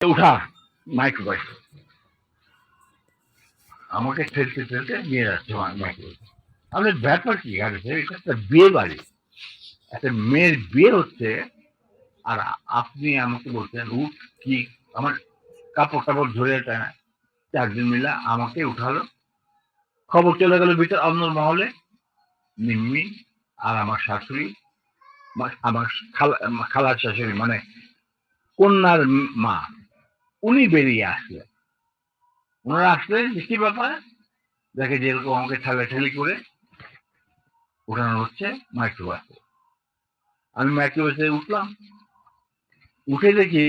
উঠা। মাইক্রোবাস আমাকে ঠেলতে ঠেলতে নিয়ে যাচ্ছে মাইক্রোবাস আমাদের ব্যাপার কি গাড়িতে এটা একটা বিয়ে বাড়ি। একটা মেয়ের বিয়ে হচ্ছে, আর আপনি আমাকে বলছেন, উঠ, কি? আমার কাপড় টাপড় ধরে টানা চারজন মিলে আমাকে উঠালো। খবর চলে গেল ভিতর অন্য মহলে। নিম্মি আর আমার শাশুড়ি, আমার খালা খালার শাশুড়ি মানে কন্যার মা। উনি বেরিয়ে আসলেন ওনারা আসলেন কি ব্যাপার দেখে যেরকম আমাকে ঠেলাঠেলি করে উঠানো হচ্ছে মাইক্রোবাসে। আমি মাইক্রোবাসে উঠলাম। উঠে দেখি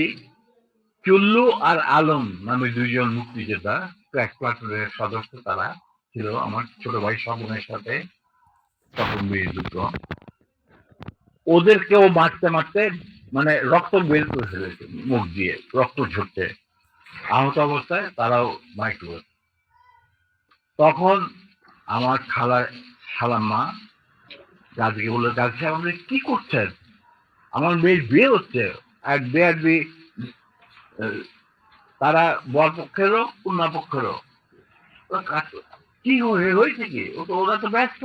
চুল্লু আর আলম নামে দুইজন মুক্তিযোদ্ধা ক্র্যাক প্লাটুনের সদস্য তারা ছিল, আমার ছোট ভাই স্বপনের সাথে তখন যুদ্ধ। ওদেরকেও মারতে মারতে মানে রক্ত বের করে ফেলেছে মুখ দিয়ে, রক্ত ঝরছে। আহত অবস্থায় তারাও মাইক্রো তখন আমার খালার খালার মা দাদিকে বলল দাদি আপনি কি করছেন? আমার মেয়ের বিয়ে হচ্ছে। এক বিয়ে এক বিয়ে তারা বর পক্ষেরও, কন্যা পক্ষেরও। তো কি হয়েছে কি? ও তো, ওরা তো ব্যস্ত।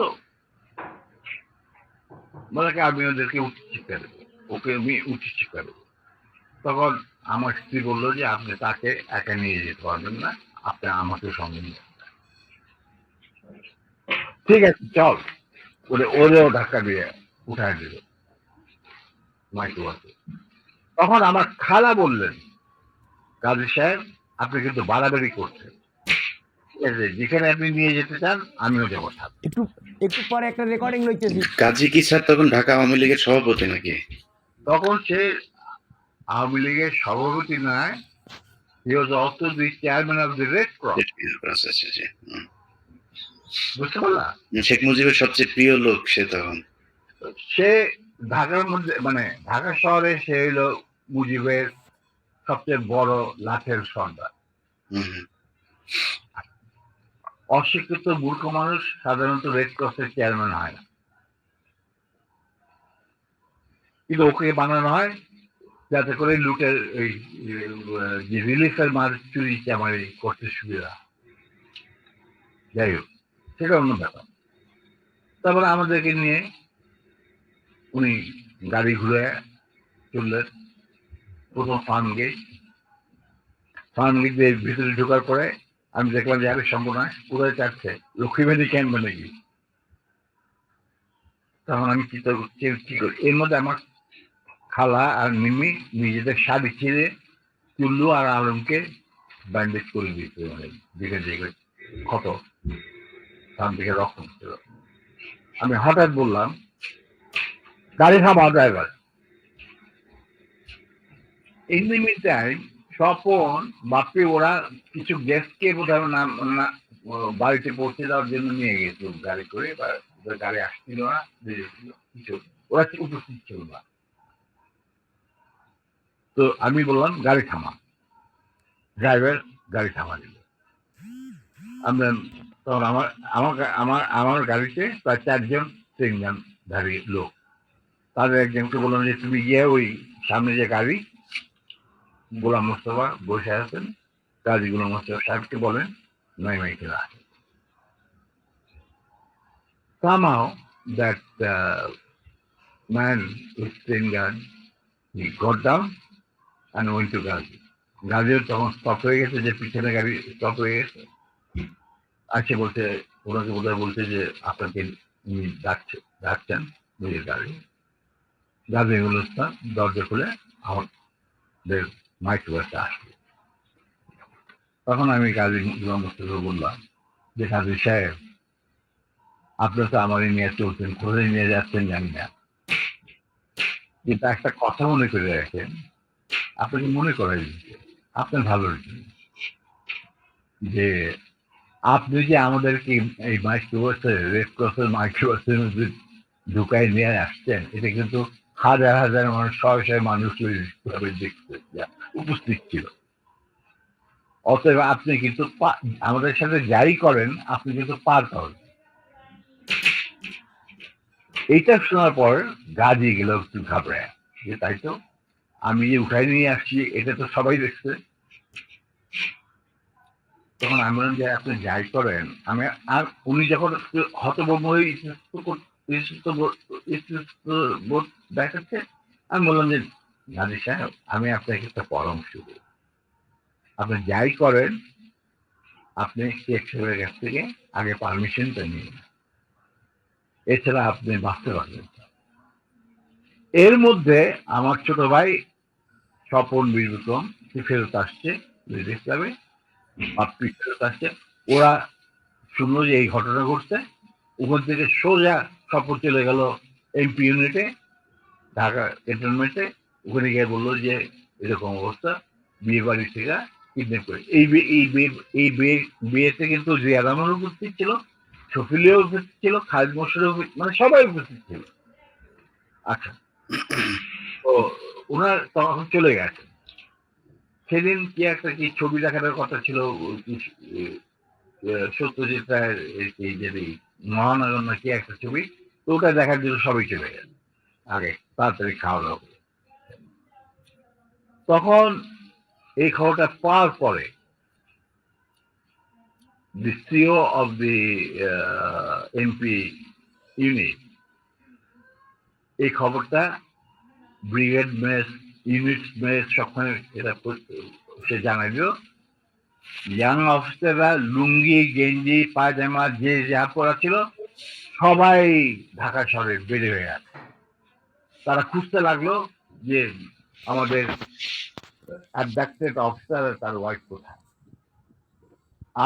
বলে আমি ওদেরকে উচিত শিক্ষা দেবো। ওকে আমি উচিত শিক্ষা তখন আমার স্ত্রী বলল যে আপনি তাকে একা নিয়ে যেতে পারবেন না আপনি আমাকে সঙ্গে নিয়ে ঠিক আছে চল। ওরে ওরেও ধাক্কা দিয়ে উঠায় দিল। মাইক্রোবাসে তখন আমার খালা বললেন কাজী সাহেব আপনি কিন্তু বাড়াবাড়ি করছেন। ঠিক আছে, যেখানে আপনি নিয়ে যেতে চান আমিও যাব একটু একটু পরে একটা রেকর্ডিং লইতেছি। কাজী কি স্যার তখন ঢাকা আওয়ামী লীগের সভাপতি নাকি? তখন সে আওয়ামী লীগের সভাপতি নয় he was also the chairman of the Red Cross. বুঝতে শেখ মুজিবের সবচেয়ে প্রিয় লোক সে তখন? সে ঢাকার মধ্যে মানে ঢাকা শহরে সে হইল মুজিবের সবচেয়ে বড় লাঠের সর্দার। অশিক্ষিত মূর্খ মানুষ সাধারণত রেড ক্রসের চেয়ারম্যান হয় না। কিন্তু ওকে বানানো হয় যাতে করে লুটের ওই যে রিলিফের মাল চুরি, চামারি করতে সুবিধা যাই হোক, সেটা অন্য ব্যাপার। তারপরে আমাদেরকে নিয়ে উনি গাড়ি ঘুরে চললেন প্রথম ফার্ম গেট ফার্ম দিয়ে ভিতরে ঢোকার পরে আমি দেখলাম যে আরে সম্ভব নয়, কোথায় চাচ্ছে লক্ষ্মীবাড়ি ক্যাম্পে নাকি তখন আমি চিন্তা করছি কি করি, এর মধ্যে আমার খালা আর মিমি নিজেদের শাড়ি ছিঁড়ে চুল্লু আর আলমকে ব্যান্ডেজ করে দিয়েছে মানে দিকে দিকে ক্ষত। তার দিকে রক্ত ছিল আমি হঠাৎ বললাম, গাড়ি থামাও driver in the mean Swapan Bapi ওরা কিছু গেস্টকে বোধহয় না বাড়িতে পৌঁছে দেওয়ার জন্য নিয়ে গেছিল গাড়ি করে বা গাড়ি আসছিল না কিছু ওরা উপস্থিত ছিল না। তো আমি বললাম গাড়ি থামা। ড্রাইভার গাড়ি থামা দিল। আমরা তখন আমার আমার আমার আমার গাড়িতে প্রায় চারজন তিনজন দাঁড়িয়ে লোক। তাদের একজনকে বললাম যে তুমি গিয়ে ওই সামনে যে গাড়ি গোলাম মোস্তফা বসে আছেন কাজী গোলাম মোস্তফা সাহেবকে বলেন নয় মাইকেল আসে somehow that uh, man with ten gun he went to Gazi. গাজিও তখন স্টপ হয়ে গেছে, যে পিছনে গাড়ি স্টপ হয়ে গেছে। আছে বলতে ওনাকে বোধহয় বলছে যে, আপনাকে ডাকছে, ডাকছেন নিজের গাড়ি গাজি গুলোস্তান দরজা খুলে আমাদের মাইক্রোবাসে আসবে তখন আমি কাজী গোলাম মোস্তফা বললাম যে কাজী সাহেব আপনার তো আমার নিয়ে চলছেন, কোথায় নিয়ে যাচ্ছেন জানি না। কিন্তু একটা কথা মনে করে রাখেন আপনাকে মনে করাই আপনার ভালোর জন্য। যে আপনি যে আমাদেরকে এই মাইক্রোবাসে রেড ক্রসের মাইক্রোবাসের মধ্যে ঢুকাই নিয়ে আসছেন, এটা কিন্তু হাজার হাজার মানুষ, শয়ে শয়ে মানুষ দেখতে উপস্থিত ছিল। অতএব আপনি কিন্তু আমাদের সাথে যাই করেন, আপনি কিন্তু পার পাবেন এইটা শোনার পর গাজি গেল একটু ঘাবড়ায় তাই তো? আমি যে উঠাই নিয়ে আসছি, এটা তো সবাই দেখছে। তখন আমি বললাম যে, আপনি যাই করেন। আমি, আর উনি যখন হতভম্ব হয়ে বোধ- দেখাচ্ছে, আমি বললাম যে, গাজী সাহেব, আমি আপনাকে একটা পরামর্শ দিই আপনি যাই করেন, আপনি কাছ থেকে আগে পারমিশনটা নিন। এছাড়া আপনি বাঁচতে পারবেন না। এর মধ্যে আমার ছোট ভাই স্বপন বীরবিক্রম সে ফেরত আসছে বিদেশ যাবে পাপ্পি ফেরত আসছে। ওরা শুনলো যে এই ঘটনা ঘটছে, ওখান থেকে সোজা স্বপন চলে গেল এমপি ইউনিটে ঢাকা ক্যান্টনমেন্টে ওখানে গিয়ে বলল যে, এরকম অবস্থা, বিয়ে বাড়ি থেকে কিডন্যাপ করে। এই এই এই বিয়ে, বিয়েতে কিন্তু জিয়া রহমান উপস্থিত ছিল, শফিলিও উপস্থিত ছিল, খালিদ মোশারফ মানে সবাই উপস্থিত ছিল। আচ্ছা তো ওনার তখন চলে গেছে সেদিন কি একটা কি ছবি দেখানোর কথা ছিল সত্যজিৎ রায়ের এই মহানগর কি একটা ছবি ওটা দেখার জন্য সবাই চলে গেছে আগে তাড়াতাড়ি খাওয়া দাওয়া। তখন এই খবরটা পাওয়ার পরে the CEO of the uh, MP unit এই খবরটা ব্রিগেড মেস, ইউনিট মেস সবখানে এটা সে জানাই দিল ইয়াং অফিসাররা লুঙ্গি, গেঞ্জি, পায়জামা, যে যা পরা ছিল, সবাই ঢাকা শহরে বেড়ে হয়ে গেছে তারা খুঁজতে লাগল যে আমাদের অ্যাডাক্টেড অফিসার তার ওয়াইফ কোথায়।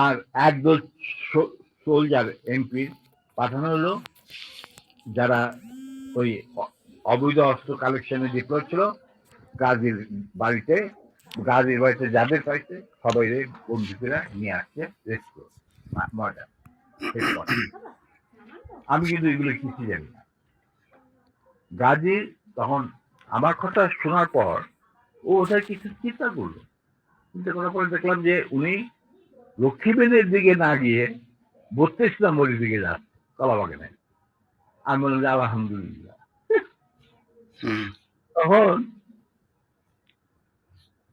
আর একদল সোলজার এমপি পাঠানো হলো, যারা ওই অবৈধ অস্ত্র কালেকশনে ডিপ্লয় ছিল। গাজীর বাড়িতে গাজীর বাড়িতে যাদের পাইছে সবাই বন্ধুকেরা নিয়ে আসছে রেস্ট মর্ডার আমি কিন্তু এগুলো কিছু জানি না। গাজী তখন আমার কথা শোনার পর ও ওটা কিছু চিন্তা করল। চিন্তা করার পরে দেখলাম যে উনি লক্ষ্মীবেনের দিকে না গিয়ে বত্রিশ নম্বরের দিকে যাচ্ছে কলাবাগানে আমি বললাম যে আলহামদুলিল্লাহ। তখন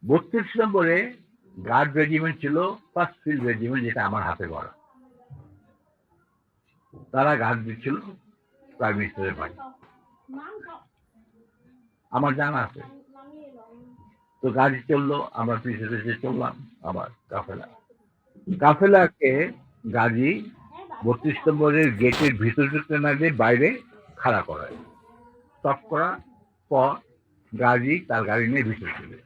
বত্রিশ নম্বরে গার্ড রেজিমেন্ট ছিল ফার্স্ট ফিল্ড রেজিমেন্ট যেটা আমার হাতে করা তারা গার্ড দিচ্ছিল প্রাইম মিনিস্টারের বাড়ি। আমার জানা আছে। তো গাড়ি চলল আমরা পিছিয়ে পিছিয়ে চললাম আবার কাফেলা। কাফেলাকে গাড়ি বত্রিশ নম্বরের গেটের ভিতর ঢুকতে না দিয়ে বাইরে খাড়া করায় স্টপ করা পর গাড়ি, তার গাড়ি নিয়ে ভিতরে চলে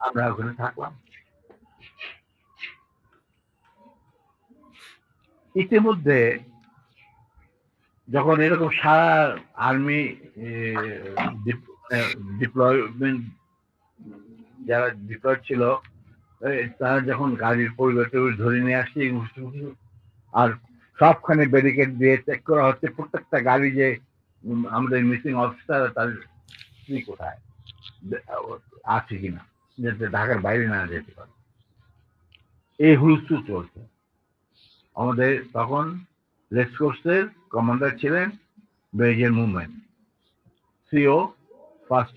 আমরা ওখানে থাকলাম। ইতিমধ্যে যখন এরকম সারা আর্মি ডিপ্লয়মেন্ট যারা ডিপ্লয় ছিল তারা যখন গাড়ির পরিবর্তে ধরে নিয়ে আসছে আর সবখানে ব্যারিকেড দিয়ে চেক করা হচ্ছে। প্রত্যেকটা গাড়ি যে আমাদের মিসিং অফিসার তার স্ত্রী কোথায়? আছে কিনা? যাতে ঢাকার বাইরে না যেতে পারে। এই হুলস্থুল চলছে। আমাদের তখন রেসকোর্সের কমান্ডার ছিলেন বেজের মুভমেন্ট সিও ফার্স্ট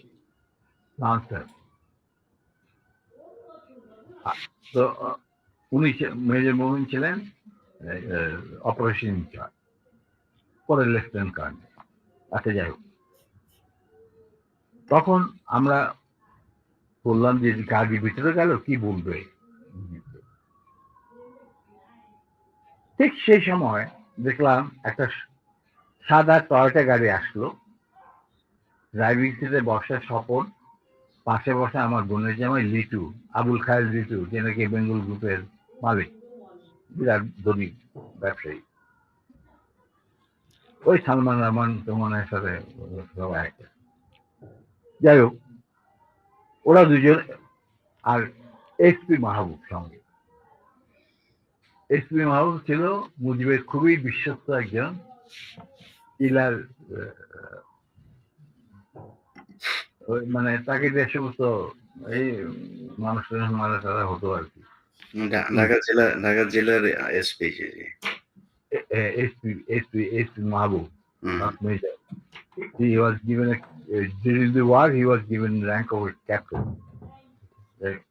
লান্সার তো, উনি মেজর মুভমেন্ট ছিলেন অপারেশন ইনচার্জ পরে লেফটেন্যান্ট কর্নেল আচ্ছা যাই হোক। তখন আমরা বললাম যে গাড়ির ভিতরে গেল, কি বলবে? ঠিক সেই সময় দেখলাম একটা সাদা টয়টা গাড়ি আসলো। ড্রাইভিং সিটে বসা স্বপন, পাশে বসে আমার বোনের জামাই লিটু, আবুল খায়ের লিটু যে নাকি বেঙ্গল গ্রুপের মালিক। বিরাট ধনী ব্যবসায়ী। ওই সালমান রহমান সাথে সবাই যাই হোক, ওরা দুজন আর এসপি মাহবুব সঙ্গে। এসপি মাহবুব ছিল মুজিবের খুবই বিশ্বস্ত একজন ওই মানে তাকে যে সমস্ত এই মানুষের মারা টারা হতো আর কি। ঢাকা জেলা ঢাকা জেলার SP G G. SP SP SP Mahbub hmm, not major. He was given a uh, during the war. He was given rank of a captain. Right.